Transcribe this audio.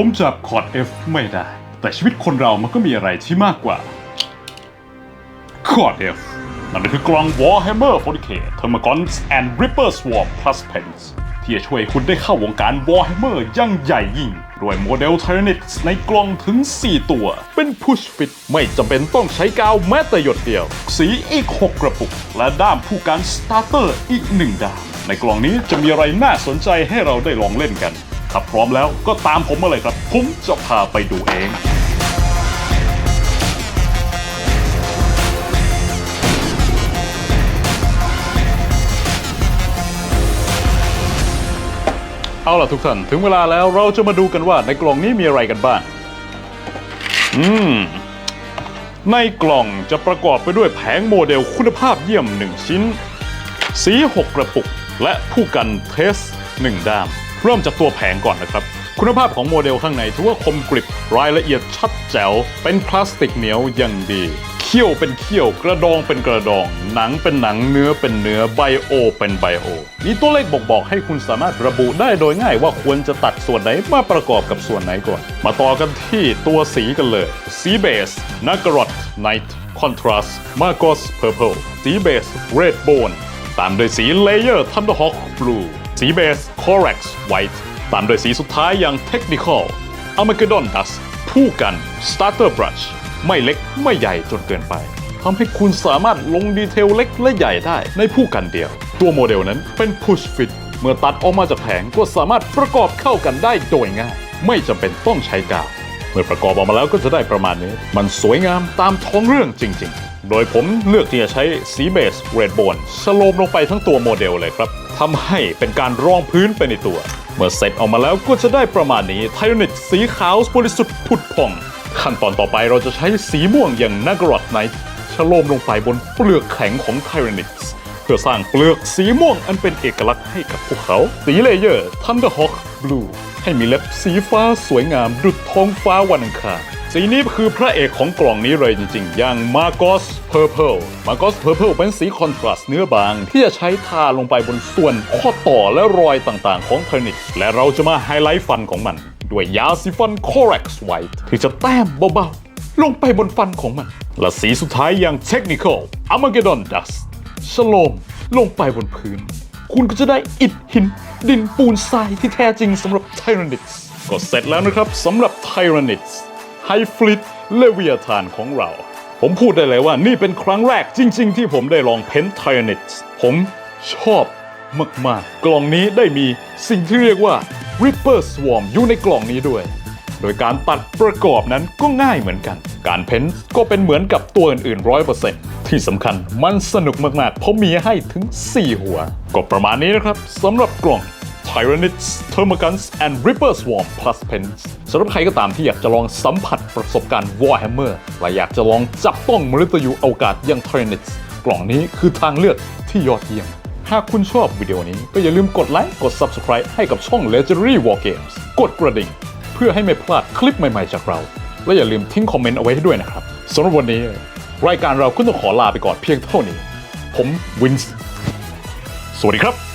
ผมจับคอร์ด F ไม่ได้ แต่ชีวิตคนเรามันก็มีอะไรที่มากกว่า คอร์ด F นั่นคือกล่อง Warhammer 40k Termagants and Reaper Swarm Plus Pens ที่จะช่วยคุณได้เข้าวงการ Warhammer ยั่งใหญ่ยิ่ง ด้วยโมเดล Tyranids ในกล่องถึง 4 ตัว เป็น Push Fit ไม่จำเป็นต้องใช้กาวแม้แต่หยดเดียว สีอีก 6 กระปุก และด้ามผู้การ Starter อีก 1 ด้าม ในกล่องนี้จะมีอะไรน่าสนใจให้เราได้ลองเล่นกัน ถ้าพร้อมแล้วก็ตามผมมาเลยครับ ผมจะพาไปดูเองเอาล่ะทุกท่าน ถึงเวลาแล้วเราจะมาดูกันว่าในกล่องนี้มีอะไรกันบ้าง อืม ในกล่องจะประกอบไปด้วยแผงโมเดลคุณภาพเยี่ยม 1 ชิ้น สี 6 กระปุก และผู้กันเทส 1 ด้าม เริ่มจากตัวแผงก่อนนะครับ คุณภาพของโมเดลข้างในถือว่าคมกริบรายละเอียดชัดแจ๋ว เป็นพลาสติกเหนียวอย่างดีเขี้ยวเป็นเขี้ยว กระดองเป็นกระดอง หนังเป็นหนังเนื้อเป็นเนื้อไบโอ เป็นไบโอ มีตัวเลขบอกบอกให้คุณสามารถระบุได้โดยง่ายว่าควรจะตัดส่วนไหนมาประกอบกับส่วนไหนก่อน มาต่อกันที่ตัวสีกันเลย สีเบสนากรอตไนท์คอนทราสมาโกสเพอร์เพลสีเบสเรดโบนตามด้วยสี Layer Thunderhawk Blue สีเบส Corax White ตามด้วยสีสุดท้ายอย่าง Technical Armageddon Dust ผู้กัน Starter Brush ไม่เล็กไม่ใหญ่จนเกินไปทำให้คุณสามารถลงดีเทลเล็กและใหญ่ได้ในผู้กันเดียว ตัวโมเดลนั้นเป็น Push Fit เมื่อตัดออกมาจากแผงก็สามารถประกอบเข้ากันได้โดยง่าย ไม่จำเป็นต้องใช้กาวเมื่อประกอบออกมาแล้วก็จะได้ประมาณนี้ มันสวยงามตามท้องเรื่องจริง ๆ โดยผมเลือกที่จะใช้สีเบสเรดโบนสโลมลงไปทั้งตัวโมเดลเลยครับทำให้เป็นการรองพื้นไปในตัว เมื่อเสร็จออกมาแล้วก็จะได้ประมาณนี้ไทโอนิตสีขาวบริสุทธิ์ผุดผ่อง ขั้นตอนต่อไปเราจะใช้สีม่วงอย่างนากรอดไนท์ชโลมลงไปบนเปลือกแข็งของไทโอนิตเพื่อสร้างเปลือกสีม่วงอันเป็นเอกลักษณ์ให้กับพวกเขา สีเลเยอร์ Thunderhawk Blue ให้มีเล็บสีฟ้าสวยงามดุจท้องฟ้าวันอังคาร สีนี้คือพระเอกของกล่องนี้เลยจริงๆ อย่าง Margos Purple Margos Purple เป็นสีคอนทราสต์เนื้อบาง ที่จะใช้ทาลงไปบนส่วนข้อต่อและรอยต่างๆ ของเทอร์นิตและเราจะมาไฮไลท์ฟันของมัน ด้วยยาสีฟัน Corax White ที่จะแต้มเบาๆ ลงไปบนฟันของมัน และสีสุดท้ายอย่าง Technical Armageddon Dust ชโลมลงไปบนพื้น คุณก็จะได้อิฐหิน ดินปูนทรายที่แท้จริงสำหรับ Tyranids ก็เสร็จแล้วนะครับสำหรับ Tyranids ไฮฟลิตเลเวียทานของเรา ผมพูดได้เลยว่านี่เป็นครั้งแรกจริง ๆ ที่ผมได้ลองเพน Tyranids ผมชอบมากๆ กล่องนี้ได้มีสิ่งที่เรียกว่า Ripper Swarm อยู่ในกล่องนี้ด้วย โดยการตัดประกอบนั้นก็ง่ายเหมือนกัน การเพ้นก็เป็นเหมือนกับตัวอื่นๆร้อยเปอร์เซ็นต์ที่สำคัญมันสนุกมากๆ เพราะมีให้ถึง 4 หัว ก็ประมาณนี้นะครับสำหรับกล่อง Tyranids, Termagants and Reaper Swarm Plus Pens สำหรับใครก็ตามที่อยากจะลองสัมผัสประสบการณ์ Warhammer และอยากจะลองจับต้องมฤตยูอวกาศอย่าง Tyranids กล่องนี้คือทางเลือกที่ยอดเยี่ยม หากคุณชอบวิดีโอนี้ก็อย่าลืมกดไลค์กด Subscribe ให้กับช่อง Legendary War Games กดกระดิ่ง เพื่อให้ไม่พลาดคลิปใหม่ๆจากเรา และอย่าลืมทิ้งคอมเมนต์เอาไว้ให้ด้วยนะครับสำหรับวันนี้ รายการเราก็ต้องขอลาไปก่อนเพียงเท่านี้ ผมวินส์สวัสดีครับ